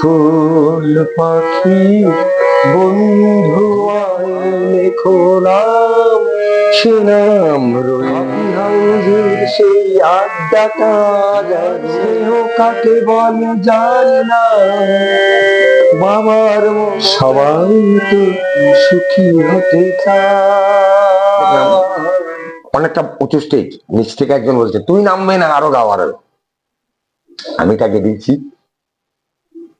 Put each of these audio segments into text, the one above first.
ফুল পাখি, বন্ধু খোলাম সে নাম সেই আড্ডাটা কাকে বলে জানি না বাবার সবাই তো সুখী হতে অনেকটা উঁচু স্টেজ নিচ থেকে একজন বলছে, তুই নামবে না আরও গাও আরও আমি তাকে দিচ্ছি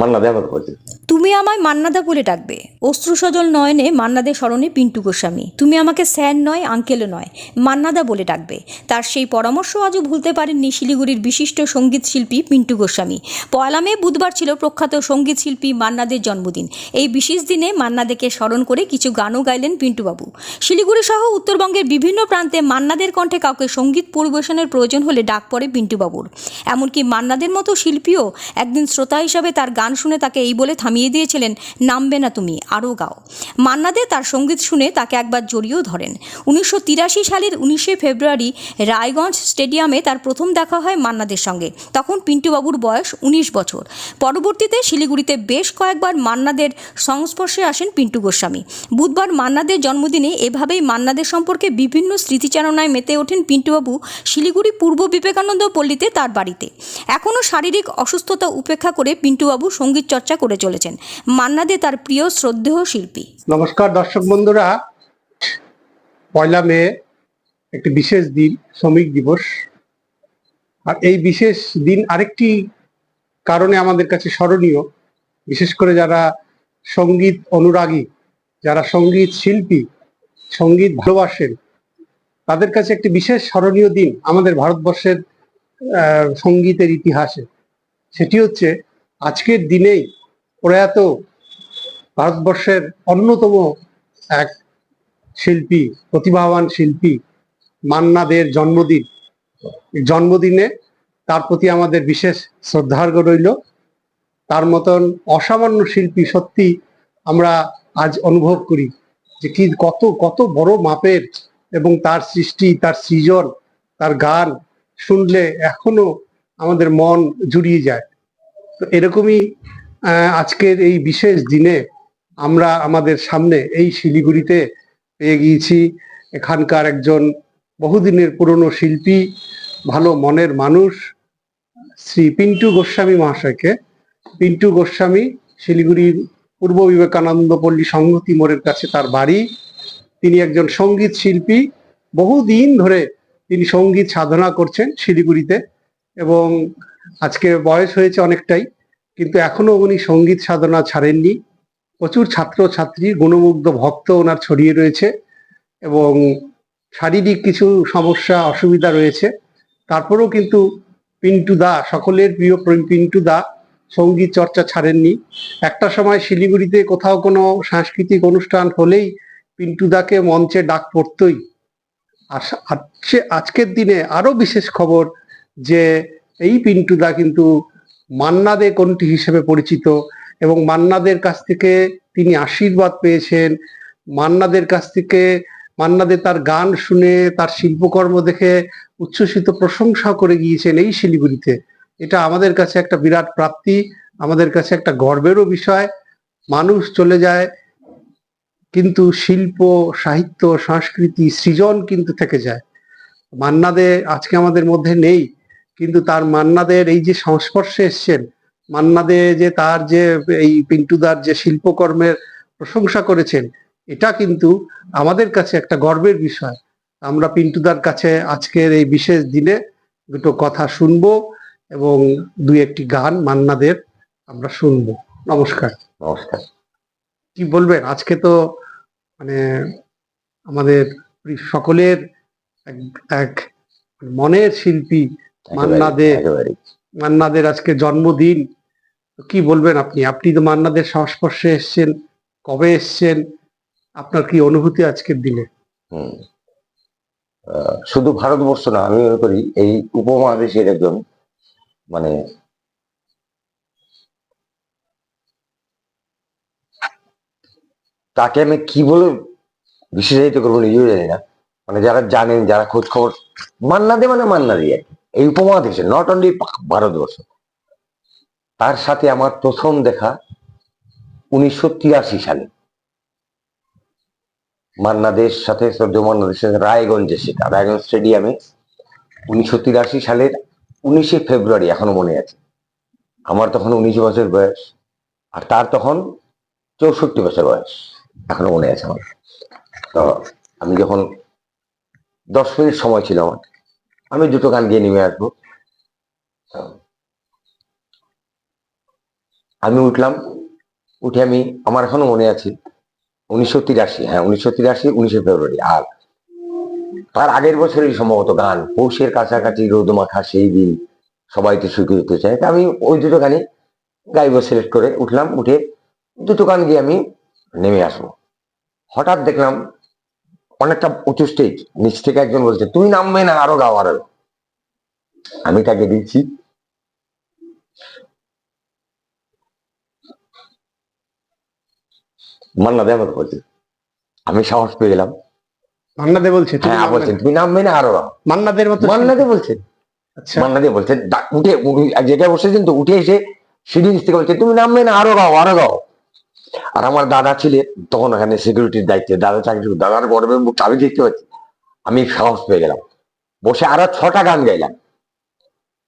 মান্না ব্যবহার করছে। তুমি আমায় মান্নাদা বলে ডাকবে। অশ্রুসজল নয়নে মান্নাদের স্মরণে পিন্টু গোস্বামী। তুমি আমাকে স্যার নয়, আঙ্কেলও নয়, মান্নাদা বলে ডাকবে। তার সেই পরামর্শ আজও ভুলতে পারেননি শিলিগুড়ির বিশিষ্ট সংগীত শিল্পী পিন্টু গোস্বামী। পয়লা মে বুধবার ছিল প্রখ্যাত সংগীত শিল্পী মান্নাদের জন্মদিন। এই বিশেষ দিনে মান্নাদেকে স্মরণ করে কিছু গানও গাইলেন পিন্টুবাবু। শিলিগুড়ি সহ উত্তরবঙ্গের বিভিন্ন প্রান্তে মান্নাদের কণ্ঠে কাউকে সংগীত পরিবেশনের প্রয়োজন হলে ডাক পড়ে পিন্টুবাবুর। এমনকি মান্নাদের মতো শিল্পীও একদিন শ্রোতা হিসাবে তার গান শুনে তাকে এই বলে থামিয়ে দিয়েছিলেন, নামবে না তুমি আরও গাও। মান্নাদে তার সংগীত শুনে তাকে একবার জড়িয়েও ধরেন। উনিশশো তিরাশি সালের উনিশে ফেব্রুয়ারি রায়গঞ্জ স্টেডিয়ামে তার প্রথম দেখা হয় মান্নাদের সঙ্গে। তখন পিন্টুবাবুর বয়স উনিশ বছর। পরবর্তীতে শিলিগুড়িতে বেশ কয়েকবার মান্নাদের সংস্পর্শে আসেন পিন্টু গোস্বামী। বুধবার মান্নাদের জন্মদিনে এভাবেই মান্নাদের সম্পর্কে বিভিন্ন স্মৃতিচারণায় মেতে ওঠেন পিন্টুবাবু শিলিগুড়ি পূর্ব বিবেকানন্দ পল্লীতে তার বাড়িতে। এখনও শারীরিক অসুস্থতা উপেক্ষা করে পিন্টুবাবু সংগীত চর্চা করে চলেছেন। মান্নাদে তার প্রিয় শ্রদ্ধেয় শিল্পী। নমস্কার দর্শক বন্ধুরা। পয়লা মে, একটি বিশেষ দিন, শ্রমিক দিবস। আর এই বিশেষ দিন আরেকটি কারণে আমাদের কাছে স্মরণীয়, বিশেষ করে যারা সংগীত অনুরাগী, যারা সংগীত শিল্পী, সংগীত ভালোবাসেন, তাদের কাছে একটি বিশেষ স্মরণীয় দিন আমাদের ভারতবর্ষের সঙ্গীতের ইতিহাসে। সেটি হচ্ছে আজকের দিনেই প্রয়াত ভারতবর্ষের অন্যতম এক শিল্পী, প্রতিভাবান শিল্পী মান্নাদের জন্মদিন। জন্মদিনে তার প্রতি আমাদের বিশেষ শ্রদ্ধার্ঘ রইল। তার মতন অসামান্য শিল্পী সত্যি আমরা আজ অনুভব করি যে কি কত কত বড় মাপের এবং তার সৃষ্টি, তার সৃজন, তার গান শুনলে এখনও আমাদের মন জুড়িয়ে যায়। তো এরকমই আজকের এই বিশেষ দিনে আমরা আমাদের সামনে এই শিলিগুড়িতে পেয়ে গিয়েছি। এখানকার একজন বহুদিনের পুরনো শিল্পী, ভালো মনের মানুষ, শ্রী পিন্টু গোস্বামী মহাশয়কে। পিন্টু গোস্বামী শিলিগুড়ির পূর্ব বিবেকানন্দ পল্লী সংহতি মোড়ের কাছে তার বাড়ি। তিনি একজন সংগীত শিল্পী। বহুদিন ধরে তিনি সংগীত সাধনা করছেন শিলিগুড়িতে এবং আজকে বয়স হয়েছে অনেকটাই, কিন্তু এখনও উনি সংগীত সাধনা ছাড়েননি। প্রচুর ছাত্র ছাত্রী, গুণমুগ্ধ ভক্ত ওনার ছড়িয়ে রয়েছে এবং শারীরিক কিছু সমস্যা, অসুবিধা রয়েছে। তারপরেও কিন্তু পিন্টু দা, সকলের প্রিয় প্র- পিন্টু দা সংগীত চর্চা ছাড়েননি। একটা সময় শিলিগুড়িতে কোথাও কোনো সাংস্কৃতিক অনুষ্ঠান হলেই পিন্টু দাকে মঞ্চে ডাক পড়তই। আর আজকের দিনে আরও বিশেষ খবর যে এই পিন্টু দা কিন্তু মান্নাদে কোনটি হিসেবে পরিচিত এবং মান্নাদের কাছ থেকে তিনি আশীর্বাদ পেয়েছেন। মান্নাদের কাছ থেকে মান্নাদের তার গান শুনে তার শিল্পকর্ম দেখে উচ্ছ্বসিত প্রশংসা করে গিয়েছেন এই শিলিগুড়িতে। এটা আমাদের কাছে একটা বিরাট প্রাপ্তি, আমাদের কাছে একটা গর্বেরও বিষয়। মানুষ চলে যায়, কিন্তু শিল্প, সাহিত্য, সংস্কৃতি, সৃজন কিন্তু থেকে যায়। মান্নাদে আজকে আমাদের মধ্যে নেই। কিন্তু তার মান্নাদের এই যে সংস্পর্শে এসছেন মান্নাদে যে তার যে এই পিন্টুদার যে শিল্পকর্মের প্রশংসা করেছেন এটা কিন্তু আমাদের কাছে একটা গর্বের বিষয়। আমরা পিন্টুদার কাছে আজকের এই বিশেষ দিনে দুটো কথা শুনব এবং দুই একটি গান মান্নাদের আমরা শুনব। নমস্কার। নমস্কার। কি বলবেন? আজকে তো মানে আমাদের সকলের এক- এক মনের শিল্পী মান্না দে। একেবারে। মান্নাদের আজকে জন্মদিন। কি বলবেন আপনি? আপনি তো মান্নাদের সংস্পর্শে এসছেন কবে এসছেন? আপনার কি অনুভূতি আজকের দিনে? শুধু ভারতবর্ষ না আমি মনে করি এই উপমহাদেশের একজন মানে তাকে আমি কি বলে বিশেষায়িত করব নিজেও জানি না। মানে যারা জানেন যারা খোঁজ খবর মান্না দে মানে মান্নাদি আর কি। এই উপমহাদেশে নট অনলি ভারতবর্ষ, তার সাথে আমার প্রথম দেখা উনিশশো তিরাশি সালে। মান্নাদের সাথে মান্নাদের সাথে রায়গঞ্জে সেটা, রায়গঞ্জ স্টেডিয়ামে উনিশশো তিরাশি সালের উনিশে ফেব্রুয়ারি এখনও মনে আছে। আমার তখন উনিশ বছর বয়স, আর তার তখন চৌষট্টি বছর বয়স, এখনও মনে আছে আমার। তো আমি যখন দশ মিনিট সময় ছিল আমার আমি দুটো গান গিয়ে নেমে আসব। আমি উঠলাম, উঠে আমি, আমার এখনও মনে আছে, উনিশশো তিরাশি হ্যাঁ উনিশশো তিরাশি, উনিশে ফেব্রুয়ারি, আর তার আগের বছরই সম্ভবত গান, পৌষের কাছাকাছি রোদ মাখা সেই দিন সবাই তো সুখী হতে চায়। তা আমি ওই দুটো গানে গাইব সিলেক্ট করে উঠলাম, উঠে দুটো গান গিয়ে আমি নেমে আসব। হঠাৎ দেখলাম অনেকটা উঁচু স্টেজ নিচ থেকে একজন বলছে তুমি নামবে না আরও গাও আরও আমি তাকে দিচ্ছি। মান্না দে আমাকে বলছে। আমি সাহস পেয়ে গেলাম। মান্নাদে বলছে তুমি হ্যাঁ বলছেন তুমি নামবে না আরও গাও মান্নাদের মতো মান্না দে বলছেন আচ্ছা। মান্না দে বলছেন উঠে যেটা বসেছেন তো উঠে এসে সিঁড়ি নিচ থেকে বলছে তুমি নামবে না আরও গাও আরও গাও। আর আমার দাদা ছিলেন তখন ওখানে সিকিউরিটির দায়িত্বে। দাদা চাকরি। দাদার গর্বের মুখ আমি দেখতে পাচ্ছি। আমি সাহস পেয়ে গেলাম। বসে আরও ছটা গান গাইলাম।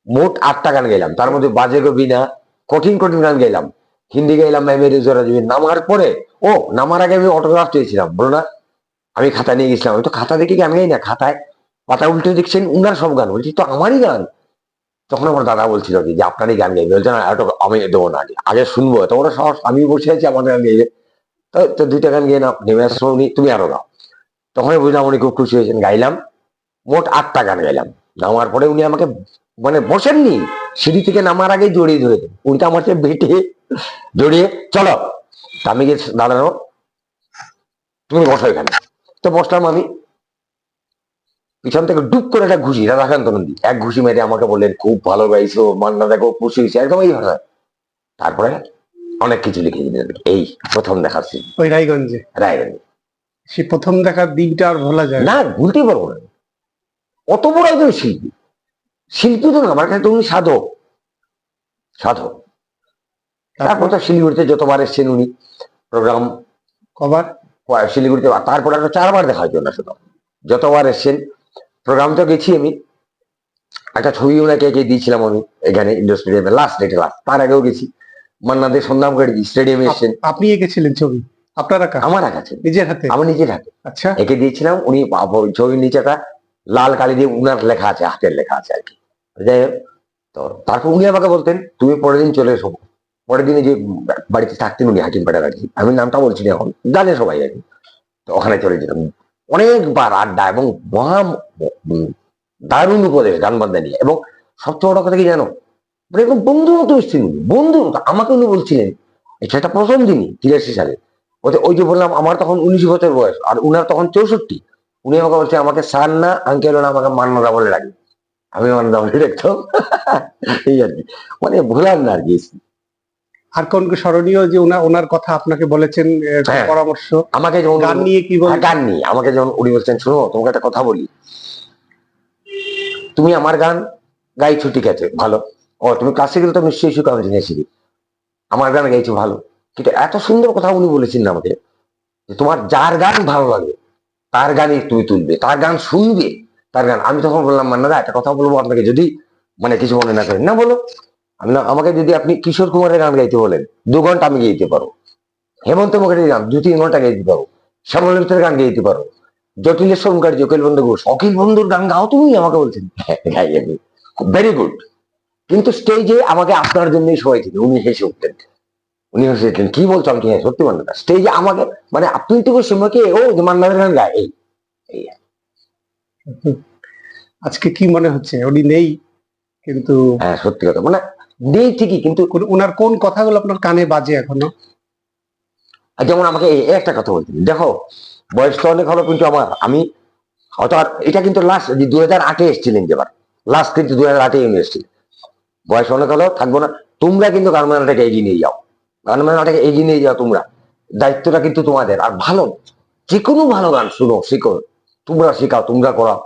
মোট আটটা গান গাইলাম। তার মধ্যে বাজে বিনা কঠিন কঠিন গান গাইলাম। হিন্দি গাইলাম মেমেরি জোরা জমি নামার পরে, ও, নামার আগে আমি অটোগ্রাফ চেয়েছিলাম বলো না, আমি খাতা নিয়ে গেছিলাম। আমি তো খাতা দেখে আমি গাই না, খাতায় পাতা উল্টে দেখছেন, উনার সব গান। বলছি, তো আমারই গান? তখন আমার দাদা বলছিল কি যে আপনারই গান গাইবে। বলছে, না আমি দেবো না। আগে শুনব। তো ওরা সাহস আমি বসে আছি আমার গান গাইবে। তো দুইটা গান গিয়ে না নেমে আসছো উনি, তুমি আরও গাও। তখন বুঝলাম উনি খুব খুশি হয়েছেন, গাইলাম। মোট আটটা গান গাইলাম। নামার পরে উনি আমাকে মানে বসেননি, সিঁড়ি থেকে নামার আগে জড়িয়ে ধরে উনি তো আমার বেটে জড়িয়ে, চলো আমি গিয়ে দাঁড়ানো, তুমি বসো এখানে। তো বসলাম আমি। পিছন থেকে ডুব করে একটা ঘুষি রাধাকান্ত নন্দী। এক ঘুষি মেরে আমাকে বললেন খুব ভালো গাইছো মান্না দেখো খুশি হয়েছে। একদম এই ভাষা তারপরে অনেক কিছু লিখে দিলেন। এই প্রথম দেখার সিন ওই রায়গঞ্জে? রায়গঞ্জ। সে প্রথম দেখার দিনটা আর ভোলা যায় না। ভুলতেই পারব না। অত বড় একজন শিল্পী। শিল্পী তো না আমার কাছে তুমি সাধক। সাধক। তারপর? তো শিলিগুড়িতে যতবার এসছেন উনি প্রোগ্রাম। কবার? শিলিগুড়িতে তারপর একটা চারবার দেখা হয়েছে ওনার সাথে যতবার এসছেন প্রোগ্রাম তো গেছি আমি একটা ছবি ওনাকে এঁকে দিয়েছিলাম আমি এখানে ইন্ডোর স্টেডিয়ামে লাস্ট ডেটে লাস্ট তার আগেও গেছি। মান্নাদের সন্ধান করে স্টেডিয়ামে এসছেন আপ- আপনি এঁকেছিলেন ছবি? আপনার আঁকা আমার কাছে নিজের হাতে? আমার নিজের হাতে। আচ্ছা। এঁকে দিয়েছিলাম উনি ছবির নিচেটা লাল কালি দিয়ে উনার লেখা আছে হাতের লেখা আছে আর কি। যাই হোক তো তারপর উনি আমাকে বলতেন তুমি পরের দিন চলে এসো। পরের দিনে যে বাড়িতে থাকতেন উনি হাকিমপাড়ার আর কি। আমি নামটা বলছি না এখন জানে সবাই আর কি। তো ওখানে চলে যেতাম। অনেকবার আড্ডা এবং মহা দারুণ উপদেশ গান বাজনা নিয়ে। এবং সবচেয়ে বড় কথা কি জানো? মানে একদম বন্ধুর মতো এসছেন উনি বন্ধুর মতো। আমাকে উনি বলছিলেন, এটা একটা প্রথম দিনই তিরাশি সালে। ওই যে বললাম, আমার তখন উনিশ বছর বয়স, আর উনার তখন চৌষট্টি। উনি আমাকে বলছে, আমাকে সার না আঙ্কেল না, আমাকে মান্নাদা বলে রাখি আমি মান্নাদা বলে রাখতাম এই আর কি। মানে ভোলার না আর কি আর কোন স্মরণীয় যে ওনার ওনার কথা আপনাকে বলেছেন হ্যাঁ। পরামর্শ। আমাকে যেমন গান নিয়ে কি হ্যাঁ, বলেন গান নিয়ে। আমাকে যেমন উনি বলছেন শোনো তোমাকে একটা কথা বলি। তুমি আমার গান গাইছো ঠিক আছে ভালো। ও তুমি ক্লাসিক্যাল তো নিশ্চয়ই শিখো আমি জেনে শিখি। আমার গান গাইছো ভালো। কিন্তু এত সুন্দর কথা উনি বলেছেন না আমাকে যে তোমার যার গান ভালো লাগে তার গানই তুমি তুলবে। তার গান শুনবে তার গান। আমি তখন বললাম মান্না দা একটা কথা বলব আপনাকে যদি মানে কিছু মনে না করেন না বলো। আমাকে যদি আপনি কিশোর কুমারের গান গাইতে বলেন দু ঘণ্টা আমি গাইতে পারো হেমন্ত মুখার্জির গান দু তিন ঘণ্টা গাইতে পারো শ্যামলের গান গাইতে পারো জটিলেশ্বর মুখার্জি অখিল বন্ধু ঘোষ অখিল বন্ধুর গান গাও তুমি আমাকে বলছেন। গাই আমি ভেরি গুড কিন্তু স্টেজে আমাকে আপনার জন্যই সবাই ছিল উনি হেসে উঠতেন উনি হেসে উঠতেন কি বলছো আমি হ্যাঁ সত্যি মান্না স্টেজে আমাকে মানে আপনি তো সময়কে ও যে মান্নাদের গান গায় এই। আজকে কি মনে হচ্ছে? উনি নেই কিন্তু হ্যাঁ সত্যি কথা। মানে নেই ঠিকই, কিন্তু কোন- ওনার কোন কথাগুলো আপনার কানে বাজে এখনও? যেমন আমাকে একটা কথা বলতেন দেখো বয়স তো অনেক হলো কিন্তু আমার, আমি হয়তো এটা কিন্তু লাস্ট দু হাজার আটে এসেছিলেন যেবার লাস্ট কিন্তু দু হাজার আটে এসেছিলেন। বয়স অনেক হলো থাকব না। তোমরা কিন্তু গান মেলাটাকে এগিয়ে নিয়ে যাও। গান মেলাটাকে এগিয়ে নিয়ে যাও তোমরা। দায়িত্বটা কিন্তু তোমাদের, আর ভালো যে কোনো ভালো গান শুনো, শিখো। তোমরা শেখাও, তোমরা করাও।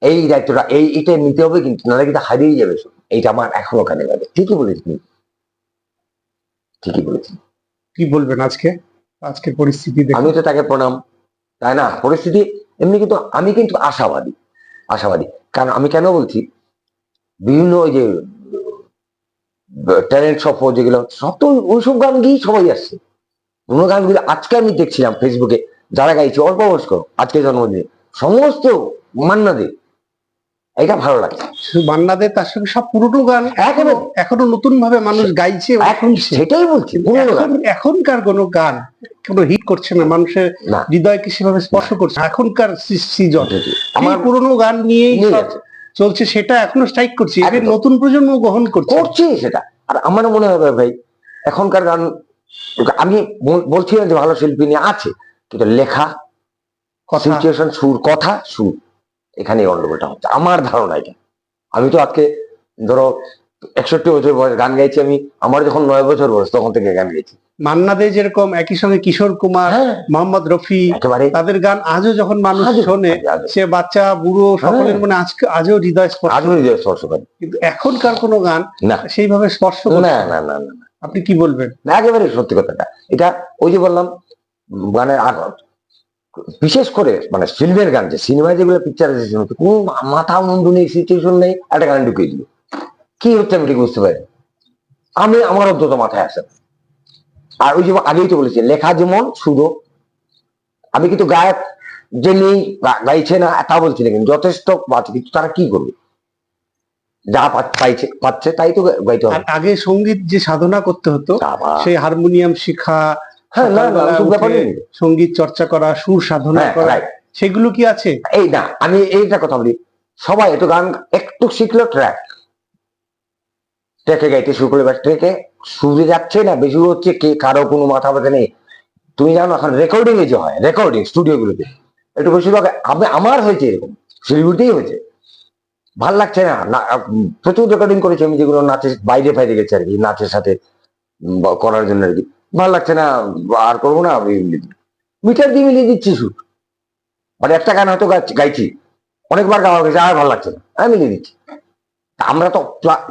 এই দায়িত্বটা, এই, এটা নিতে হবে কিন্তু, নাহলে কিন্তু হারিয়ে যাবে সব। এইটা আমার এখনও কানে লাগে ঠিকই বলেছি ঠিকই বলেছি কি বলবেন আজকে? আজকের পরিস্থিতি আমি তো তাকে প্রণাম। তাই না? পরিস্থিতি এমনি কিন্তু আমি কিন্তু আশাবাদী। আশাবাদী। কারণ আমি কেন বলছি? বিভিন্ন ওই যে ট্যালেন্ট সফর যেগুলো সব তো ওইসব গান গিয়েই সবাই আসছে। কোনো গানগুলো আজকে আমি দেখছিলাম ফেসবুকে যারা গাইছে অল্প বয়স্ক আজকে জন্মদিনে। সমস্ত মান্না মান্নাদের এটা ভালো লাগে। বান্নাদের তার সঙ্গে সব পুরোনো গান। এখনও। এখনও নতুন ভাবে মানুষ গাইছে। এখন সেটাই বলছি। এখনকার কোনো গান কোনো হিট করছে না মানুষের হৃদয়কে সেভাবে স্পর্শ করছে এখনকার সিজন আমার পুরোনো গান নিয়েই চলছে সেটা এখনও স্ট্রাইক করছে। এদের নতুন প্রজন্ম গ্রহণ করছে। করছি সেটা। আর আমার মনে হবে ভাই এখনকার গান আমি বল- বলছি না যে ভালো শিল্পী নিয়ে আছে কিন্তু লেখা সিচুয়েশন সুর কথা সুর। এখানে গন্ডগোলটা হচ্ছে। আমার ধারণা এটা। আমি তো আজকে ধরো একষট্টি বছর বয়স গান গাইছি আমি আমার যখন নয় বছর বয়স তখন থেকে গান গাইছি। মান্না দে যেরকম একই সঙ্গে কিশোর কুমার হ্যাঁ। মোহাম্মদ রফি তাদের গান আজও যখন মানুষ শোনে সে বাচ্চা বুড়ো সকলের হ্যাঁ। মনে আজকে আজও হৃদয় স্পর্শ আজও হৃদয় স্পর্শ করে। কিন্তু এখনকার কোনো গান না। সেইভাবে স্পর্শ না না। না না আপনি কি বলবেন? না একেবারে সত্যি কথাটা। এটা ওই যে বললাম গানের আর বিশেষ করে মানে ফিল্মের গান যে সিনেমায় যেগুলো পিকচার এসেছে কোন মাথা মুন্ডু নেই সিচুয়েশন নেই একটা গান ঢুকিয়ে দিল। কি হচ্ছে আমি ঠিক বুঝতে পারি আমি আমার অন্তত মাথায় আসে আর ওই যে আগেই তো বলেছি লেখা যেমন শুধু আমি কিন্তু গায়ক যে নেই গাইছে না তা বলছি না কিন্তু যথেষ্ট আছে কিন্তু তারা কি করবে? যা পাইছে পাচ্ছে তাই তো গাইতে হবে। আগে সংগীত যে সাধনা করতে হতো। সেই হারমোনিয়াম শিখা হ্যাঁ না না। সংগীত চর্চা করা সুর সাধনা হ্যাঁ, করা সেগুলো কি আছে? এই না আমি এইটা কথা বলি। সবাই একটু গান একটু শিখলো ট্র্যাক ট্রেকে গাইতে শুরু করলে ট্রেকে সুরে যাচ্ছে না বেশি হচ্ছে কে কারও কোনো মাথা ব্যথা নেই। তুমি জানো এখন রেকর্ডিং এ যে হয় রেকর্ডিং স্টুডিও গুলোতে। একটু বেশিরভাগ আমি আমার হয়েছে এরকম শিলিগুড়িতেই হয়েছে। ভালো লাগছে না না প্রচুর রেকর্ডিং করেছি আমি যেগুলো নাচের বাইরে বাইরে গেছে আর কি নাচের সাথে করার জন্য আর কি। ভালো লাগছে না আর করব না মিটার দিয়ে মিলিয়ে দিচ্ছি শুট মানে একটা গান হয়তো গাইছি- গাইছি অনেকবার গাওয়া গেছে আর ভালো লাগছে না আমি মিলিয়ে দিচ্ছি। আমরা তো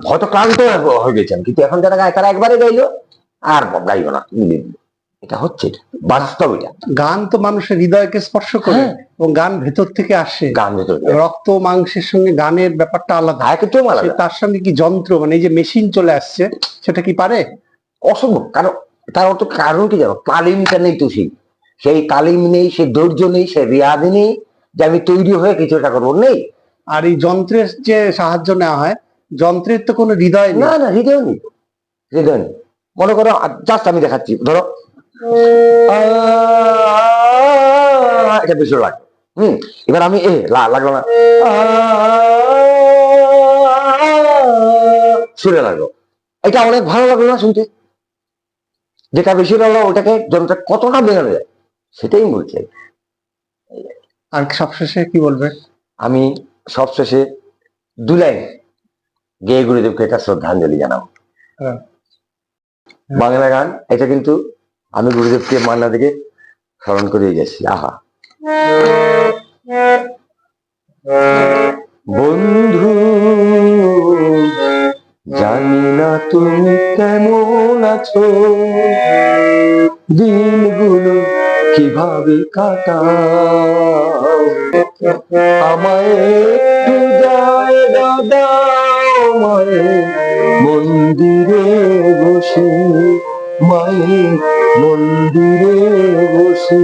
হয়তো ক্লান্ত হয়ে- হয়ে গেছিলাম কিন্তু এখন যারা গায় তারা একবারে গাইলো আর গাইবো না মিলিয়ে দিল এটা হচ্ছে বাস্তব এটা। গান তো মানুষের হৃদয়কে স্পর্শ করে হ্যাঁ। এবং গান ভেতর থেকে আসে। গান ভেতর রক্ত মাংসের সঙ্গে গানের ব্যাপারটা আলাদা। একদম সে আলাদা। তার সঙ্গে কি যন্ত্র মানে এই যে মেশিন চলে আসছে সেটা কি পারে? অসম্ভব কারণ তার অর্থ কারণ কি জানো? তালিমটা নেই তো সেই সেই তালিম নেই সেই ধৈর্য নেই সেই রেয়াদি নেই যে আমি তৈরি হয়ে কিছু একটা করব। নেই। আর এই যন্ত্রের যে সাহায্য নেওয়া হয় যন্ত্রের তো কোনো হৃদয় না না হৃদয় নেই। হৃদয় নেই। মনে করো জাস্ট আমি দেখাচ্ছি ধরো। এটা বেশি লাগবে হম এবার আমি এ লাগল না। সুরে লাগল। এটা অনেক ভালো লাগল না শুনতে। যেটা বেশি লাগল ওটাকে যন্ত্র কতটা বেরানো যায় সেটাই বলছি আর সবশেষে কি বলবে? আমি সবশেষে দু লাইন গেয়ে গুরুদেবকে একটা শ্রদ্ধাঞ্জলি জানাব। হ্যাঁ। বাংলা গান এটা কিন্তু আমি গুরুদেবকে মান্না থেকে স্মরণ করিয়ে গেছি। আহা। বন্ধু জানি না তুমি আছো? দিনগুলো কীভাবে কাটাও? আমায় জায়গা দাও মন্দিরে বসে মায়ের মন্দিরে বসে।